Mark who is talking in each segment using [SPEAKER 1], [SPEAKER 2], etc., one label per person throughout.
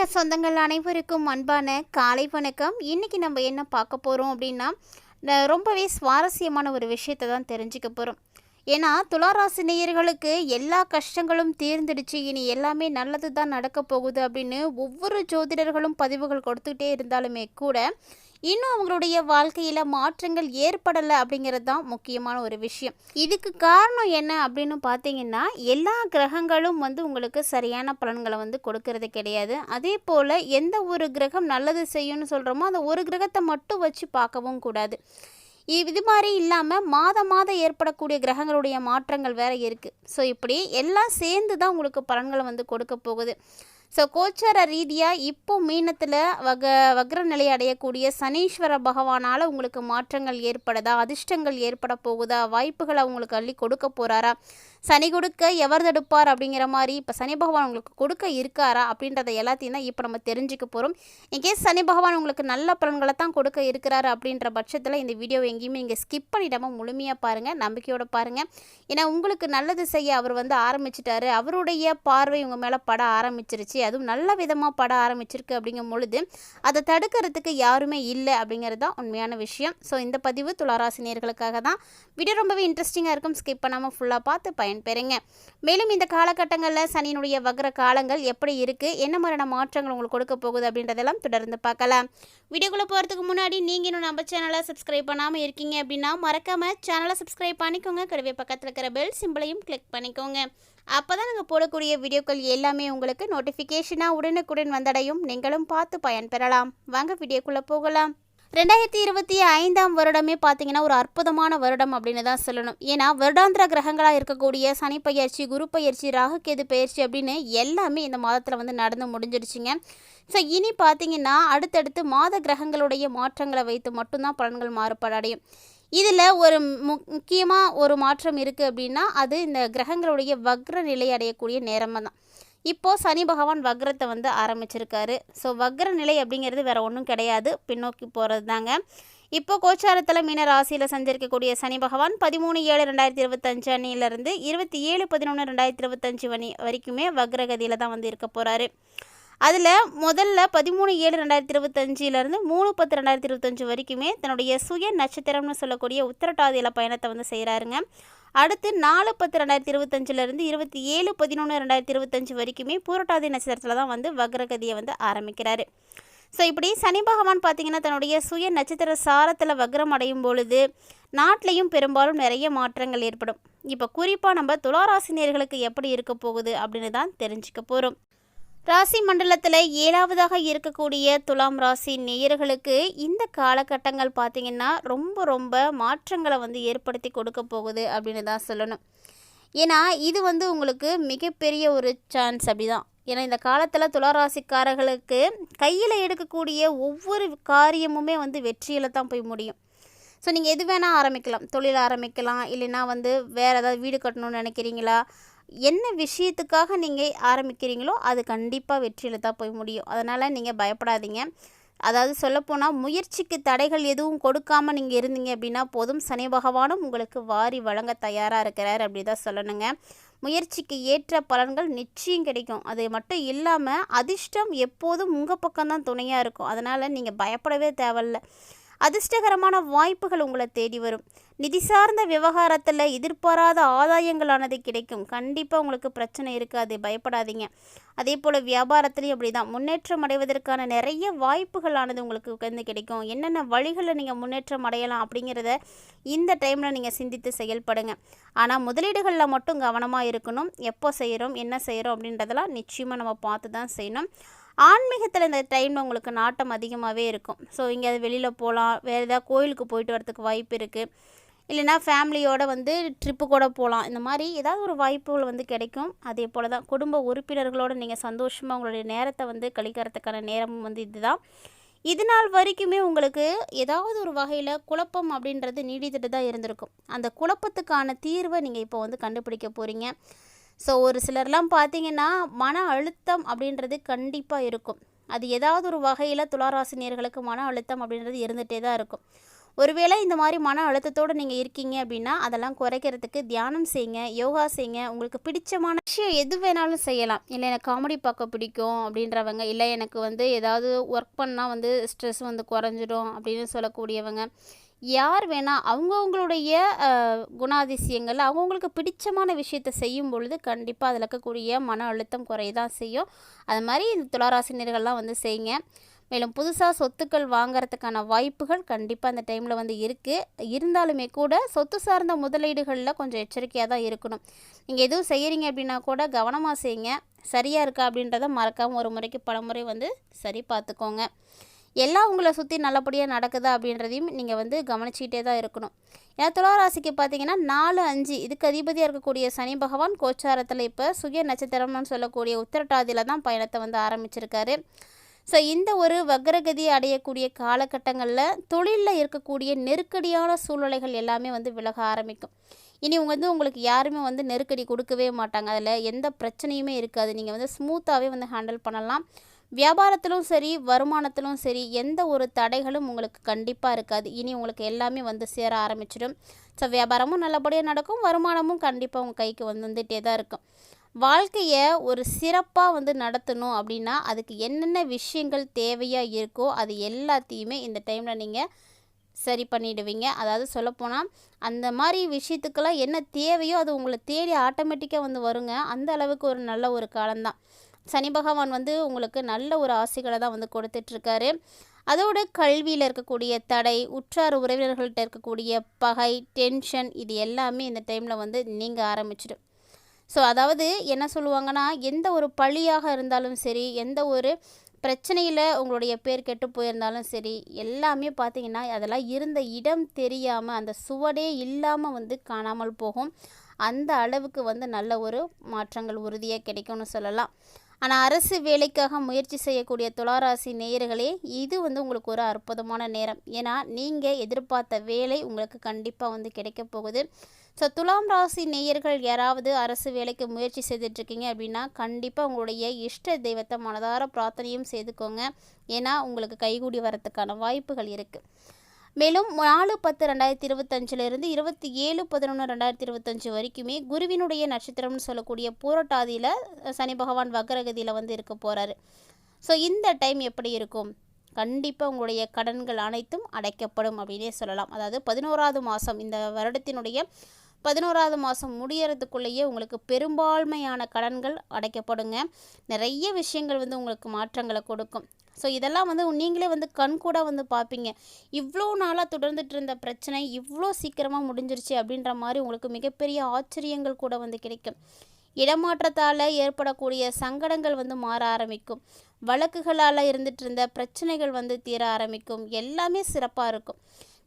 [SPEAKER 1] ஆன்மீக சொந்தங்கள் அனைவருக்கும் அன்பான காலை வணக்கம். இன்னைக்கு நம்ம என்ன பார்க்க போகிறோம் அப்படின்னா ரொம்பவே சுவாரஸ்யமான ஒரு விஷயத்தை தான் தெரிஞ்சுக்க போகிறோம் ஏன்னா துளாராசி நேயர்களுக்கு எல்லா கஷ்டங்களும் தீர்ந்துடுச்சு. இனி எல்லாமே நல்லது தான் நடக்க போகுது அப்படின்னு ஒவ்வொரு ஜோதிடர்களும் பதிவுகள் கொடுத்துக்கிட்டே இருந்தாலுமே கூட இன்னும் அவங்களுடைய வாழ்க்கையில் மாற்றங்கள் ஏற்படலை அப்படிங்கிறது தான் முக்கியமான ஒரு விஷயம். இதுக்கு காரணம் என்ன அப்படின்னு பார்த்தீங்கன்னா எல்லா கிரகங்களும் வந்து உங்களுக்கு சரியான பலன்களை வந்து கொடுக்கறது கிடையாது. அதே போல் எந்த ஒரு கிரகம் நல்லது செய்யும்னு சொல்கிறோமோ அந்த ஒரு கிரகத்தை மட்டும் வச்சு பார்க்கவும் கூடாது. இது மாதிரி இல்லாமல் மாதம் மாதம் ஏற்படக்கூடிய கிரகங்களுடைய மாற்றங்கள் வேறு இருக்குது ஸோ இப்படி எல்லாம் சேர்ந்து தான் உங்களுக்கு பலன்களை வந்து கொடுக்க போகுது. ஸோ கோச்சார ரீதியாக இப்போ மீனத்தில் வக வக்ர நிலை அடையக்கூடிய சனீஸ்வர பகவானால் உங்களுக்கு மாற்றங்கள் ஏற்படுதா? அதிர்ஷ்டங்கள் ஏற்பட போகுதா? வாய்ப்புகளை உங்களுக்கு அள்ளி கொடுக்க போகிறாரா சனி கொடுக்க எவர் தடுப்பார் அப்படிங்கிற மாதிரி இப்போ சனி பகவான் உங்களுக்கு கொடுக்க இருக்காரா? அப்படின்றத எல்லாத்தையும் தான் இப்போ நம்ம தெரிஞ்சுக்க போகிறோம் இன்கேஸ் சனி பகவான் உங்களுக்கு நல்ல பலன்களை தான் கொடுக்க இருக்கிறாரு அப்படின்ற பட்சத்தில் இந்த வீடியோ எங்கேயுமே நீங்கள் ஸ்கிப் பண்ணிடாமல் முழுமையாக பாருங்கள் நம்பிக்கையோட பாருங்கள் ஏன்னா உங்களுக்கு நல்லது செய்ய அவர் வந்து ஆரம்பிச்சிட்டாரு. அவருடைய பார்வை உங்கள் மேலே பட ஆரம்பிச்சிருச்சு. அதுவும் நல்ல விதமாக பட ஆரம்பிச்சிருக்கு அப்படிங்கும் பொழுது அதை தடுக்கிறதுக்கு யாருமே இல்லை அப்படிங்கிறது தான் உண்மையான விஷயம். ஸோ இந்த பதிவு துளாராசினியர்களுக்காக தான். வீடியோ ரொம்பவே இன்ட்ரெஸ்டிங்காக இருக்கும். ஸ்கிப் பண்ணாமல் ஃபுல்லாக பார்த்து பயன்பெறுங்க. மேலும் இந்த காலகட்டங்களில் சனியினுடைய வகர காலங்கள் எப்படி இருக்குது என்ன மாதிரியான மாற்றங்கள் உங்களுக்கு கொடுக்க போகுது அப்படின்றதெல்லாம் தொடர்ந்து பார்க்கலாம். வீடியோக்குள்ளே போகிறதுக்கு முன்னாடி நீங்கள் இன்னும் நம்ம சேனலை சப்ஸ்கிரைப் பண்ணாமல் இருக்கீங்க அப்படின்னா மறக்காமல் சேனலை சப்ஸ்கிரைப் பண்ணிக்கோங்க. கூடவே பக்கத்தில் இருக்கிற பெல் சிம்பிளையும் கிளிக் பண்ணிக்கோங்க. அப்போ தான் நாங்கள் போடக்கூடிய வீடியோக்கள் எல்லாமே உங்களுக்கு நோட்டிஃபிகேஷனாக உடனுக்குடன் வந்தடையும். நீங்களும் பார்த்து பயன்பெறலாம் வாங்க வீடியோக்குள்ளே போகலாம். ரெண்டாயிரத்தி இருபத்தி ஐந்தாம் வருடமே பார்த்தீங்கன்னா ஒரு அற்புதமான வருடம் அப்படின்னு தான் சொல்லணும். ஏன்னா வருடாந்திர கிரகங்களாக இருக்கக்கூடிய சனி பயிற்சி குரு பயிற்சி ராகுகேது பயிற்சி அப்படின்னு எல்லாமே இந்த மாதத்தில் வந்து நடந்து முடிஞ்சிடுச்சுங்க ஸோ இனி பார்த்தீங்கன்னா அடுத்தடுத்து மாத கிரகங்களுடைய மாற்றங்களை வைத்து மட்டும்தான் பலன்கள் மாறுபாடு அடையும் இதில் ஒரு மு முக்கியமாக ஒரு மாற்றம் இருக்குது அப்படின்னா அது இந்த கிரகங்களுடைய வக்ர நிலை அடையக்கூடிய நேரமாக தான். இப்போது சனி பகவான் வக்ரத்தை வந்து ஆரம்பிச்சிருக்காரு. ஸோ வக்ர நிலை அப்படிங்கிறது வேறு ஒன்றும் கிடையாது. பின்னோக்கி போகிறது தாங்க. இப்போ கோச்சாரத்தில் மீன ராசியில் சஞ்சரிக்கக்கூடிய சனி பகவான் பதிமூணு ஏழு ரெண்டாயிரத்தி இருபத்தஞ்சு அன்னியிலேருந்து இருபத்தி ஏழு பதினொன்று ரெண்டாயிரத்தி இருபத்தஞ்சு மணி வரைக்குமே வக்ரகதியில் தான் வந்து இருக்க போகிறாரு அதில் முதல்ல பதிமூணு ஏழு ரெண்டாயிரத்தி இருபத்தஞ்சிலேருந்து மூணு பத்து ரெண்டாயிரத்தி இருபத்தஞ்சு வரைக்குமே தன்னுடைய சுய நட்சத்திரம்னு சொல்லக்கூடிய உத்தரட்டாதியில் பயணத்தை வந்து செய்கிறாருங்க அடுத்து நாலு பத்து ரெண்டாயிரத்தி இருபத்தஞ்சிலேருந்து இருபத்தி ஏழு பதினொன்று ரெண்டாயிரத்தி இருபத்தஞ்சு வரைக்குமே பூரட்டாதி நட்சத்திரத்தில் தான் வந்து வக்ரகதியை வந்து ஆரம்பிக்கிறாரு. ஸோ இப்படி சனி பகவான் பார்த்தீங்கன்னா தன்னுடைய சுய நட்சத்திர சாரத்தில் வக்ரம் அடையும் பொழுது நாட்டிலையும் பெரும்பாலும் நிறைய மாற்றங்கள் ஏற்படும். இப்போ குறிப்பாக நம்ம துளாராசினியர்களுக்கு எப்படி இருக்க போகுது அப்படின்னு தான் தெரிஞ்சுக்க போகிறோம் ராசி மண்டலத்தில் ஏழாவதாக இருக்கக்கூடிய துலாம் ராசி நேயர்களுக்கு இந்த காலகட்டங்கள் பார்த்திங்கன்னா ரொம்ப ரொம்ப மாற்றங்களை வந்து ஏற்படுத்தி கொடுக்க போகுது அப்படின்னு தான் சொல்லணும். ஏன்னா இது வந்து உங்களுக்கு மிகப்பெரிய ஒரு சான்ஸ் அப்படி தான் ஏன்னா இந்த காலத்தில் துளாராசிக்காரர்களுக்கு கையில் எடுக்கக்கூடிய ஒவ்வொரு காரியமுமே வந்து வெற்றியில் தான் போய் முடியும். ஸோ நீங்கள் எது வேணால் ஆரம்பிக்கலாம். தொழில் ஆரம்பிக்கலாம். இல்லைன்னா வந்து வேறு ஏதாவது வீடு கட்டணும்னு நினைக்கிறீங்களா? என்ன விஷயத்துக்காக நீங்கள் ஆரம்பிக்கிறீங்களோ அது கண்டிப்பாக வெற்றியில் தான் போய் முடியும். அதனால் நீங்கள் பயப்படாதீங்க. அதாவது சொல்லப்போனால் முயற்சிக்கு தடைகள் எதுவும் கொடுக்காமல் நீங்கள் இருந்தீங்க அப்படின்னா போதும். சனி பகவானும் உங்களுக்கு வாரி வழங்க தயாராக இருக்கிறார் அப்படி தான் சொல்லணுங்க. முயற்சிக்கு ஏற்ற பலன்கள் நிச்சயம் கிடைக்கும். அது மட்டும் இல்லாமல் அதிர்ஷ்டம் எப்போதும் உங்கள் பக்கம்தான் துணையாக இருக்கும். அதனால் நீங்கள் பயப்படவே தேவையில்லை. அதிர்ஷ்டகரமான வாய்ப்புகள் உங்களை தேடி வரும். நிதி சார்ந்த விவகாரத்தில் எதிர்பாராத ஆதாயங்களானது கிடைக்கும். கண்டிப்பாக உங்களுக்கு பிரச்சனை இருக்காது. பயப்படாதீங்க. அதே போல் வியாபாரத்துலேயும் அப்படி தான் முன்னேற்றம் அடைவதற்கான நிறைய வாய்ப்புகளானது உங்களுக்கு வந்து கிடைக்கும். என்னென்ன வழிகளில் நீங்கள் முன்னேற்றம் அடையலாம் அப்படிங்கிறத இந்த டைமில் நீங்கள் சிந்தித்து செயல்படுங்க. ஆனால் முதலீடுகளில் மட்டும் கவனமாக இருக்கணும். எப்போ செய்கிறோம் என்ன செய்கிறோம் அப்படின்றதெல்லாம் நிச்சயமாக நம்ம பார்த்து தான் செய்யணும். ஆன்மீகத்தில் இந்த டைமில் உங்களுக்கு நாட்டம் அதிகமாகவே இருக்கும். ஸோ இங்கே வெளியில் போகலாம் வேறு ஏதாவது கோயிலுக்கு போயிட்டு வரதுக்கு வாய்ப்பு இருக்குது இல்லைன்னா ஃபேமிலியோடு வந்து ட்ரிப்பு கூட போகலாம் இந்த மாதிரி ஏதாவது ஒரு வாய்ப்புகள் வந்து கிடைக்கும். அதே போல் தான் குடும்ப உறுப்பினர்களோட நீங்கள் சந்தோஷமாக உங்களுடைய நேரத்தை வந்து கழிக்கிறதுக்கான நேரமும் வந்து இதுதான். இது நாள் வரைக்குமே உங்களுக்கு ஏதாவது ஒரு வகையில் குழப்பம் அப்படின்றது நீடித்துட்டு தான் இருந்திருக்கும். அந்த குழப்பத்துக்கான தீர்வை நீங்கள் இப்போ வந்து கண்டுபிடிக்க போகிறீங்க ஸோ ஒரு சிலர்லாம் பார்த்தீங்கன்னா மன அழுத்தம் அப்படின்றது கண்டிப்பாக இருக்கும். அது ஏதாவது ஒரு வகையில் துளாராசினியர்களுக்கு மன அழுத்தம் அப்படின்றது இருந்துகிட்டே தான் இருக்கும். ஒருவேளை இந்த மாதிரி மன அழுத்தத்தோடு நீங்கள் இருக்கீங்க அப்படின்னா அதெல்லாம் குறைக்கிறதுக்கு தியானம் செய்யுங்க யோகா செய்யுங்க உங்களுக்கு பிடிச்சமான விஷயம் எது வேணாலும் செய்யலாம். இல்லை எனக்கு காமெடி பார்க்க பிடிக்கும் அப்படின்றவங்க இல்லை எனக்கு வந்து ஏதாவது ஒர்க் பண்ணால் வந்து ஸ்ட்ரெஸ் வந்து குறைஞ்சிடும் அப்படின்னு சொல்லக்கூடியவங்க. யார் வேணால் அவங்கவுங்களுடைய குணாதிசயங்கள் அவங்கவுங்களுக்கு பிடிச்சமான விஷயத்தை செய்யும் பொழுது கண்டிப்பாக அதில் இருக்கக்கூடிய மன அழுத்தம் குறையதான் செய்யும். அது மாதிரி இந்த துளாராசினியர்கள்லாம் வந்து செய்யுங்க. மேலும் புதுசாக சொத்துக்கள் வாங்கிறதுக்கான வாய்ப்புகள் கண்டிப்பாக அந்த டைமில் வந்து இருக்குது இருந்தாலுமே கூட சொத்து சார்ந்த முதலீடுகளில் கொஞ்சம் எச்சரிக்கையாக தான் இருக்கணும். நீங்கள் எதுவும் செய்கிறீங்க அப்படின்னா கூட கவனமாக செய்யுங்க. சரியாக இருக்கா அப்படின்றத மறக்காமல் ஒரு முறைக்கு பல முறை வந்து சரி பார்த்துக்கோங்க. எல்லாம் உங்களை சுற்றி நல்லபடியாக நடக்குதா அப்படின்றதையும் நீங்கள் வந்து கவனிச்சிக்கிட்டே தான் இருக்கணும். ஏன்னா துளாராசிக்கு பார்த்தீங்கன்னா நாலு அஞ்சு இதுக்கு அதிபதியாக இருக்கக்கூடிய சனி பகவான் கோச்சாரத்தில் இப்போ சுய நட்சத்திரம்னு சொல்லக்கூடிய உத்திரட்டாதியில் தான் பயணத்தை வந்து ஆரம்பிச்சிருக்காரு. ஸோ இந்த ஒரு வக்ரகதி அடையக்கூடிய காலகட்டங்களில் தொழிலில் இருக்கக்கூடிய நெருக்கடியான சூழ்நிலைகள் எல்லாமே வந்து விலக ஆரம்பிக்கும். இனி இவங்க வந்து உங்களுக்கு யாருமே வந்து நெருக்கடி கொடுக்கவே மாட்டாங்க. அதில் எந்த பிரச்சனையுமே இருக்காது. நீங்கள் வந்து ஸ்மூத்தாகவே வந்து ஹேண்டில் பண்ணலாம். வியாபாரத்திலும் சரி வருமானத்திலும் சரி எந்த ஒரு தடைகளும் உங்களுக்கு கண்டிப்பாக இருக்காது. இனி உங்களுக்கு எல்லாமே வந்து சேர ஆரம்பிச்சிடும். ஸோ வியாபாரமும் நல்லபடியாக நடக்கும் வருமானமும் கண்டிப்பாக உங்கள் கைக்கு வந்துட்டே தான் இருக்கும். வாழ்க்கையை ஒரு சிறப்பாக வந்து நடத்தணும் அப்படின்னா அதுக்கு என்னென்ன விஷயங்கள் தேவையாக இருக்கோ அது எல்லாத்தையுமே இந்த டைமில் நீங்கள் சரி பண்ணிடுவீங்க. அதாவது சொல்லப்போனால் அந்த மாதிரி விஷயத்துக்கெல்லாம் என்ன தேவையோ அது உங்களை தேடி ஆட்டோமேட்டிக்காக வந்து வருங்க. அந்த அளவுக்கு ஒரு நல்ல ஒரு காலம்தான். சனி பகவான் வந்து உங்களுக்கு நல்ல ஒரு ஆசைகளை தான் வந்து கொடுத்துட்ருக்காரு. அதோடு கல்வியில் இருக்கக்கூடிய தடை உற்றார் உறவினர்கள்ட்ட இருக்கக்கூடிய பகை டென்ஷன் இது எல்லாமே இந்த டைமில் வந்து நீங்கள் ஆரம்பிச்சிடும் ஸோ அதாவது என்ன சொல்லுவாங்கன்னா எந்த ஒரு பழியாக இருந்தாலும் சரி எந்த ஒரு பிரச்சனையில் உங்களுடைய பேர் கெட்டு போயிருந்தாலும் சரி எல்லாமே பார்த்தீங்கன்னா அதெல்லாம் இருந்த இடம் தெரியாமல் அந்த சுவடே இல்லாமல் வந்து காணாமல் போகும். அந்த அளவுக்கு வந்து நல்ல ஒரு மாற்றங்கள் உறுதியாக கிடைக்கும்னு சொல்லலாம். ஆனால் அரசு வேலைக்காக முயற்சி செய்யக்கூடிய துளாராசி நேயர்களே இது வந்து உங்களுக்கு ஒரு அற்புதமான நேரம். ஏன்னா நீங்கள் எதிர்பார்த்த வேலை உங்களுக்கு கண்டிப்பாக வந்து கிடைக்க போகுது. ஸோ துலாம் ராசி நேயர்கள் யாராவது அரசு வேலைக்கு முயற்சி செய்துட்ருக்கீங்க அப்படின்னா கண்டிப்பாக உங்களுடைய இஷ்ட தெய்வத்தை மனதார பிரார்த்தனையும் செய்துக்கோங்க. ஏன்னா உங்களுக்கு கைகூடி வரத்துக்கான வாய்ப்புகள் இருக்குது மேலும் நாலு பத்து ரெண்டாயிரத்தி இருபத்தஞ்சிலிருந்து இருபத்தி ஏழு பதினொன்று ரெண்டாயிரத்தி இருபத்தஞ்சு வரைக்குமே குருவினுடைய நட்சத்திரம்னு சொல்லக்கூடிய பூரட்டாதியில் சனி பகவான் வக்ரகதியில் வந்து இருக்க போகிறாரு ஸோ இந்த டைம் எப்படி இருக்கும்? கண்டிப்பாக உங்களுடைய கடன்கள் அனைத்தும் அடைக்கப்படும் அப்படின்னே சொல்லலாம். அதாவது பதினோராவது மாதம் இந்த வருடத்தினுடைய பதினோராவது மாதம் முடியறதுக்குள்ளேயே உங்களுக்கு பெரும்பான்மையான கடன்கள் அடைக்கப்படுங்க. நிறைய விஷயங்கள் வந்து உங்களுக்கு மாற்றங்களை கொடுக்கும். ஸோ இதெல்லாம் வந்து நீங்களே வந்து கண் கூட வந்து பார்ப்பீங்க. இவ்வளோ நாளாக தொடர்ந்துட்டு இருந்த பிரச்சனை இவ்வளோ சீக்கிரமாக முடிஞ்சிருச்சு அப்படின்ற மாதிரி உங்களுக்கு மிகப்பெரிய ஆச்சரியங்கள் கூட வந்து கிடைக்கும். இடமாற்றத்தால் ஏற்படக்கூடிய சங்கடங்கள் வந்து மாற ஆரம்பிக்கும். வழக்குகளால் இருந்துட்டு இருந்த பிரச்சனைகள் வந்து தீர ஆரம்பிக்கும். எல்லாமே சிறப்பாக இருக்கும்.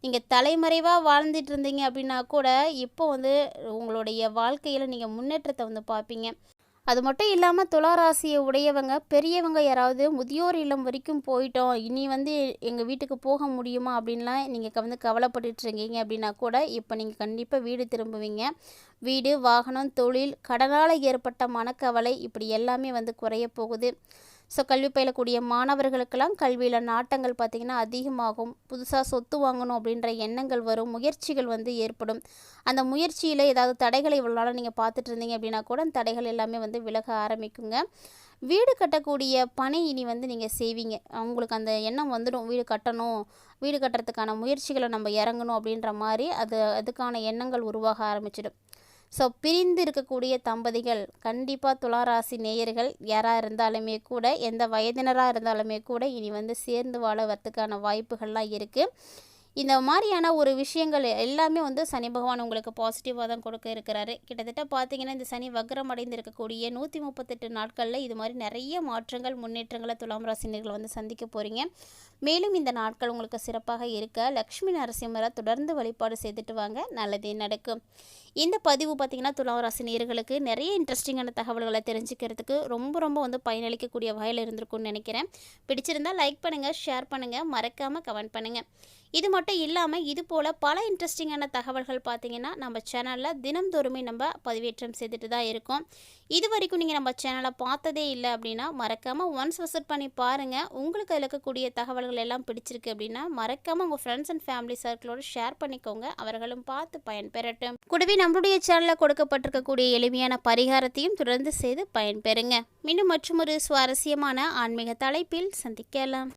[SPEAKER 1] நீங்கள் தலைமறைவாக வாழ்ந்துட்டு இருந்தீங்க அப்படின்னா கூட இப்போ வந்து உங்களுடைய வாழ்க்கையில் நீங்கள் முன்னேற்றத்தை வந்து பார்ப்பீங்க. அது மட்டும் இல்லாமல் துளாராசியை உடையவங்க பெரியவங்க யாராவது முதியோர் இல்லம் வரைக்கும் போயிட்டோம் இனி வந்து எங்கள் வீட்டுக்கு போக முடியுமா அப்படின்லாம் நீங்கள் வந்து கவலைப்பட்டுட்டு இருக்கீங்க அப்படின்னா கூட இப்போ நீங்கள் கண்டிப்பாக வீடு திரும்புவீங்க. வீடு வாகனம் தொழில் கடனால் ஏற்பட்ட மனக்கவலை இப்படி எல்லாமே வந்து குறைய போகுது. ஸோ கல்வி பயிலக்கூடிய மாணவர்களுக்கெல்லாம் கல்வியில் நாட்டங்கள் பார்த்திங்கன்னா அதிகமாகும். புதுசாக சொத்து வாங்கணும் அப்படின்ற எண்ணங்கள் வரும். முயற்சிகள் வந்து ஏற்படும். அந்த முயற்சியில் ஏதாவது தடைகளை இவ்வளோ நாளாக நீங்கள் பார்த்துட்டு இருந்தீங்க அப்படின்னா கூட அந்த தடைகள் எல்லாமே வந்து விலக ஆரம்பிக்குங்க. வீடு கட்டக்கூடிய பணி இனி வந்து நீங்கள் செய்வீங்க. அவங்களுக்கு அந்த எண்ணம் வந்துடும். வீடு கட்டணும். வீடு கட்டுறதுக்கான முயற்சிகளை நம்ம இறங்கணும் அப்படின்ற மாதிரி அது அதுக்கான எண்ணங்கள் உருவாக ஆரம்பிச்சிடும். ஸோ பிரிந்து இருக்கக்கூடிய தம்பதிகள் கண்டிப்பாக துளாராசி நேயர்கள் யாராக இருந்தாலுமே கூட எந்த வயதினராக இருந்தாலுமே கூட இனி வந்து சேர்ந்து வாழ வரத்துக்கான வாய்ப்புகள்லாம் இருக்குது இந்த மாதிரியான ஒரு விஷயங்கள் எல்லாமே வந்து சனி பகவான் உங்களுக்கு பாசிட்டிவாக தான் கொடுக்க இருக்கிறாரு. கிட்டத்தட்ட பார்த்தீங்கன்னா இந்த சனி வக்ரம் அடைந்து இருக்கக்கூடிய நூற்றி முப்பத்தெட்டு நாட்களில் இது மாதிரி நிறைய மாற்றங்கள் முன்னேற்றங்களை துலாம் ராசினியர்கள் வந்து சந்திக்க போகிறீங்க மேலும் இந்த நாட்கள் உங்களுக்கு சிறப்பாக இருக்க லக்ஷ்மி நரசிம்மரை தொடர்ந்து வழிபாடு செய்துட்டு வாங்க. நல்லதே நடக்கும். இந்த பதிவு பார்த்திங்கன்னா துலாம் ராசினியர்களுக்கு நிறைய இன்ட்ரெஸ்டிங்கான தகவல்களை தெரிஞ்சுக்கிறதுக்கு ரொம்ப ரொம்ப வந்து பயனளிக்கக்கூடிய வகையில் இருந்திருக்கும்னு நினைக்கிறேன். பிடிச்சிருந்தால் லைக் பண்ணுங்கள் ஷேர் பண்ணுங்கள் மறக்காமல் கமெண்ட் பண்ணுங்கள் இது மட்டும் இல்லாமல் இது போல் பல இன்ட்ரெஸ்டிங்கான தகவல்கள் பார்த்தீங்கன்னா நம்ம சேனலில் தினம்தோறுமே நம்ம பதிவேற்றம் செய்துட்டு தான் இருக்கோம். இது வரைக்கும் நீங்கள் நம்ம சேனலை பார்த்ததே இல்லை அப்படின்னா மறக்காமல் ஒன்ஸ் விசிட் பண்ணி பாருங்கள் உங்களுக்கு அதில் இருக்கக்கூடிய தகவல்கள் எல்லாம் பிடிச்சிருக்கு அப்படின்னா மறக்காமல் உங்கள் ஃப்ரெண்ட்ஸ் அண்ட் ஃபேமிலி சர்க்கிளோடு ஷேர் பண்ணிக்கோங்க. அவர்களும் பார்த்து பயன்பெறட்டும். கூடவே நம்மளுடைய சேனலில் கொடுக்கப்பட்டிருக்கக்கூடிய எளிமையான பரிகாரத்தையும் தொடர்ந்து செய்து பயன்பெறுங்க. மீண்டும் மற்றும் ஒரு சுவாரஸ்யமான ஆன்மீக தலைப்பில் சந்திக்கலாம்.